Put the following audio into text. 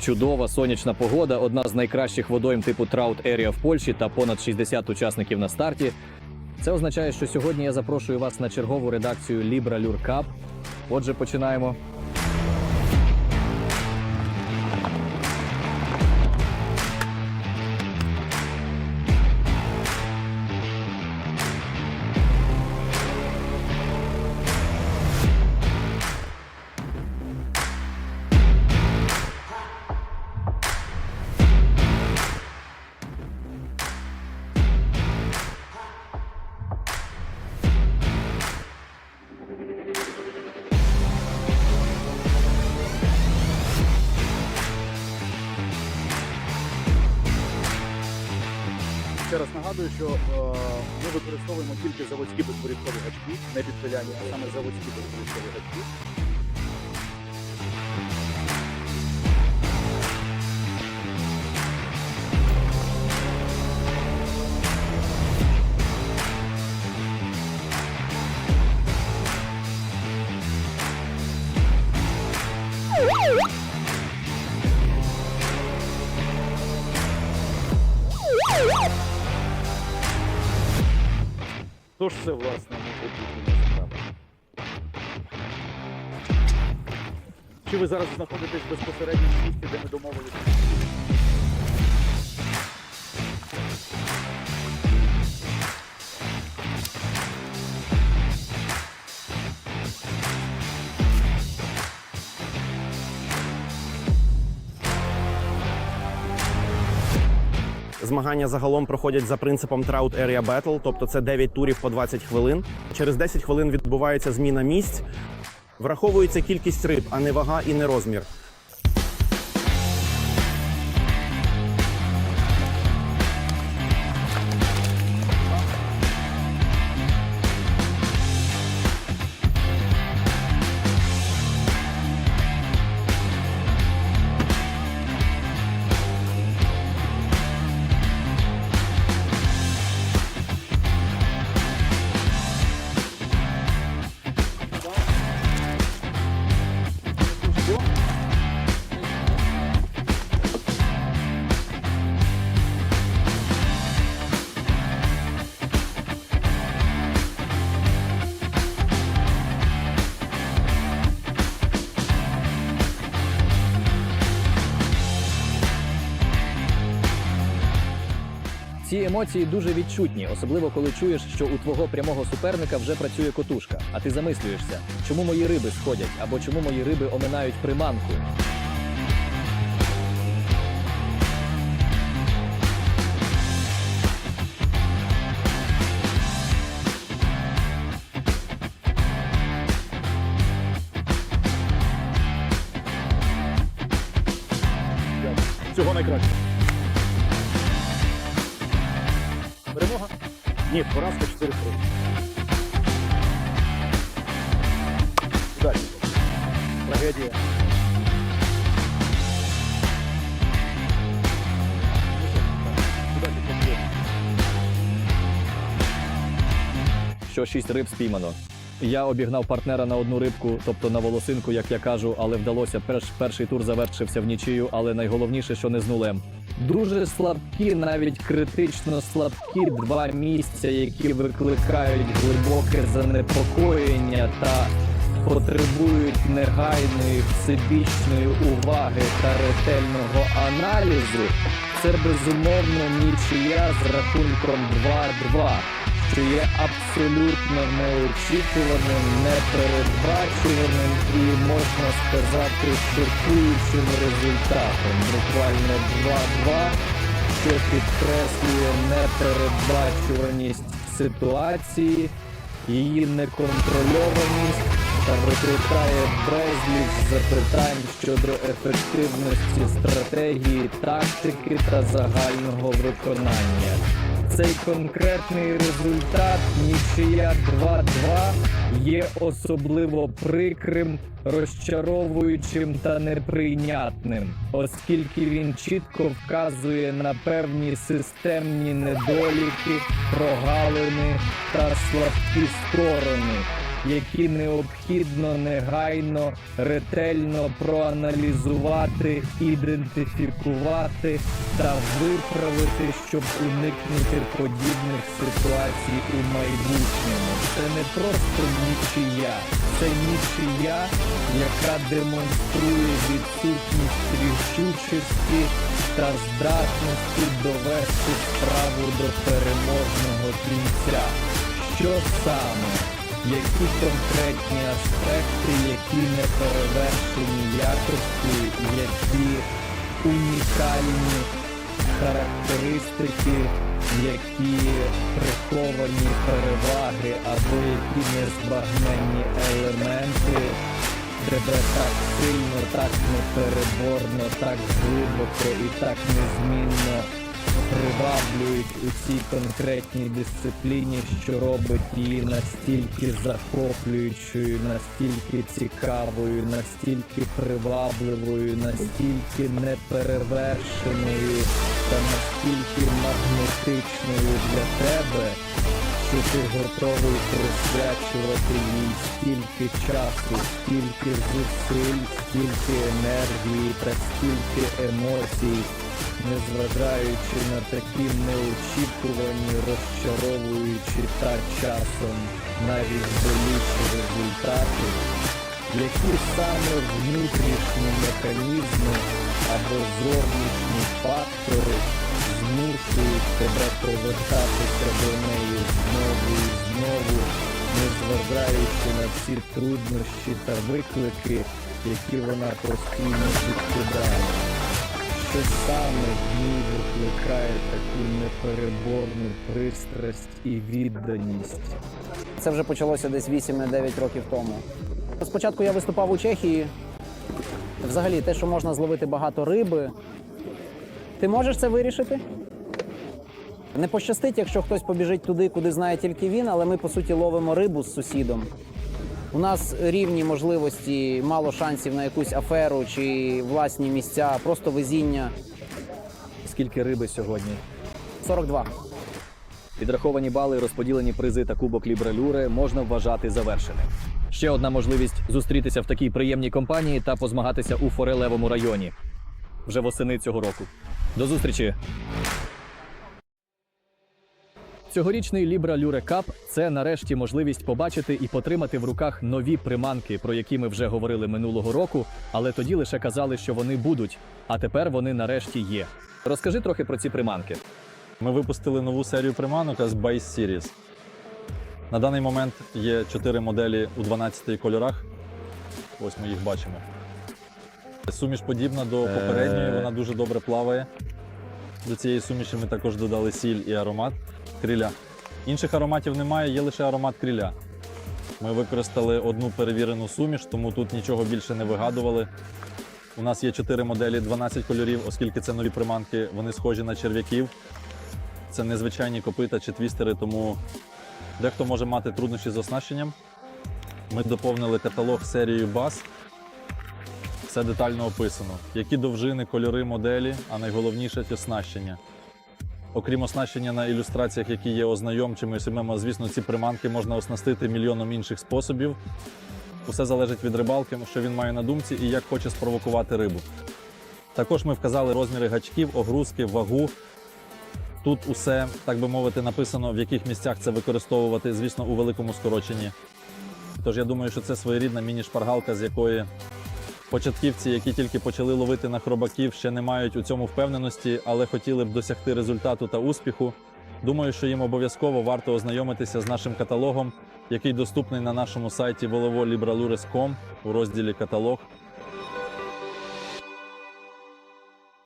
Чудова сонячна погода, одна з найкращих водойм типу Trout Area в Польщі та понад 60 учасників на старті. Це означає, що сьогодні я запрошую вас на чергову редакцію Libra Lure Cup. Отже, починаємо. Ще раз нагадую, що е, ми використовуємо тільки заводські безпорядкові гачки, не підпиляні, а саме заводські безпорядкові гачки. Тож це власне може бути насправді. Чи ви зараз знаходитесь безпосередньо в місті, де ми домовилися? Змагання загалом проходять за принципом Trout Area Battle, тобто це 9 турів по 20 хвилин. Через 10 хвилин відбувається зміна місць. Враховується кількість риб, а не вага і не розмір. Ці емоції дуже відчутні, особливо коли чуєш, що у твого прямого суперника вже працює котушка, а ти замислюєшся, чому мої риби сходять або чому мої риби оминають приманку. Дякую. Всього найкращого. Ні, поразка 4-3. Удачі. Трагедія. Удачі, хлопці. що шість риб спіймано. Я обігнав партнера на одну рибку, тобто на волосинку, як я кажу, але вдалося. Перш, перший тур завершився в нічию, але найголовніше, що не з нулем. Дуже слабкі, навіть критично слабкі два місця, які викликають глибоке занепокоєння та потребують негайної всебічної уваги та ретельного аналізу. Це безумовно нічия з рахунком 2-2 що є абсолютно неочікуваним, непередбачуваним і можна сказати шокуючим результатом. Буквально 2-2, що підкреслює непередбачуваність ситуації, її неконтрольованість та викликає безліч запитань щодо ефективності стратегії, тактики та загального виконання. Цей конкретний результат нічия 2-2 є особливо прикрим, розчаровуючим та неприйнятним, оскільки він чітко вказує на певні системні недоліки, прогалини та слабкі сторони, які необхідно негайно, ретельно проаналізувати, ідентифікувати та виправити, щоб уникнути подібних ситуацій у майбутньому. Це не просто нічия, це нічия, яка демонструє відсутність рішучості та здатності довести справу до переможного кінця. Що саме? Які конкретні аспекти, які неперевершені якості, які унікальні характеристики, які приховані переваги або які незбагненні елементи. Тебе так сильно, так непереборно, так глибоко і так незмінно приваблюють у цій конкретній дисципліні, що робить її настільки захоплюючою, настільки цікавою, настільки привабливою, настільки неперевершеною та настільки магнетичною для тебе, що ти готовий присвячувати їй стільки часу, стільки зусиль, стільки енергії та стільки емоцій, незважаючи на такі неочікувані, розчаровуючі та часом навіть болючі результати, які саме внутрішні механізми або зовнішні фактори змушують тебе повертатися до неї знову і знову, незважаючи на всі труднощі та виклики, які вона постійно підкидає. Що саме в ній викликає таку непереборну пристрасть і відданість. Це вже почалося десь 8-9 років тому. Спочатку я виступав у Чехії. Взагалі, те, що можна зловити багато риби. Ти можеш це вирішити? Не пощастить, якщо хтось побіжить туди, куди знає тільки він, але ми по суті ловимо рибу з сусідом. У нас рівні можливості, мало шансів на якусь аферу чи власні місця, просто везіння. Скільки риби сьогодні? 42. Підраховані бали, розподілені призи та кубок Лібралюре можна вважати завершеним. Ще одна можливість зустрітися в такій приємній компанії та позмагатися у Форелевому районі вже восени цього року. До зустрічі! Цьогорічний Libra Lure Cup – це нарешті можливість побачити і потримати в руках нові приманки, про які ми вже говорили минулого року, але тоді лише казали, що вони будуть. А тепер вони нарешті є. Розкажи трохи про ці приманки. Ми випустили нову серію приманок з Base Series. На даний момент є 4 моделі у 12 кольорах. Ось ми їх бачимо. Суміш подібна до попередньої, вона дуже добре плаває. До цієї суміші ми також додали сіль і аромат криля. Інших ароматів немає, є лише аромат криля. Ми використали одну перевірену суміш, тому тут нічого більше не вигадували. У нас є 4 моделі 12 кольорів, оскільки це нові приманки, вони схожі на черв'яків. Це незвичайні копита чи твістери, тому дехто може мати труднощі з оснащенням. Ми доповнили каталог серією BAS. Все детально описано. Які довжини, кольори, моделі, а найголовніше оснащення. Окрім оснащення на ілюстраціях, які є ознайомчими, самими, звісно, ці приманки можна оснастити мільйоном інших способів. Усе залежить від рибалки, що він має на думці і як хоче спровокувати рибу. Також ми вказали розміри гачків, огрузки, вагу, Тут усе, так би мовити, написано, в яких місцях це використовувати, звісно, у великому скороченні. Тож я думаю, що це своєрідна міні-шпаргалка, з якої початківці, які тільки почали ловити на хробаків, ще не мають у цьому впевненості, але хотіли б досягти результату та успіху. Думаю, що їм обов'язково варто ознайомитися з нашим каталогом, який доступний на нашому сайті volevolibralures.com у розділі Каталог.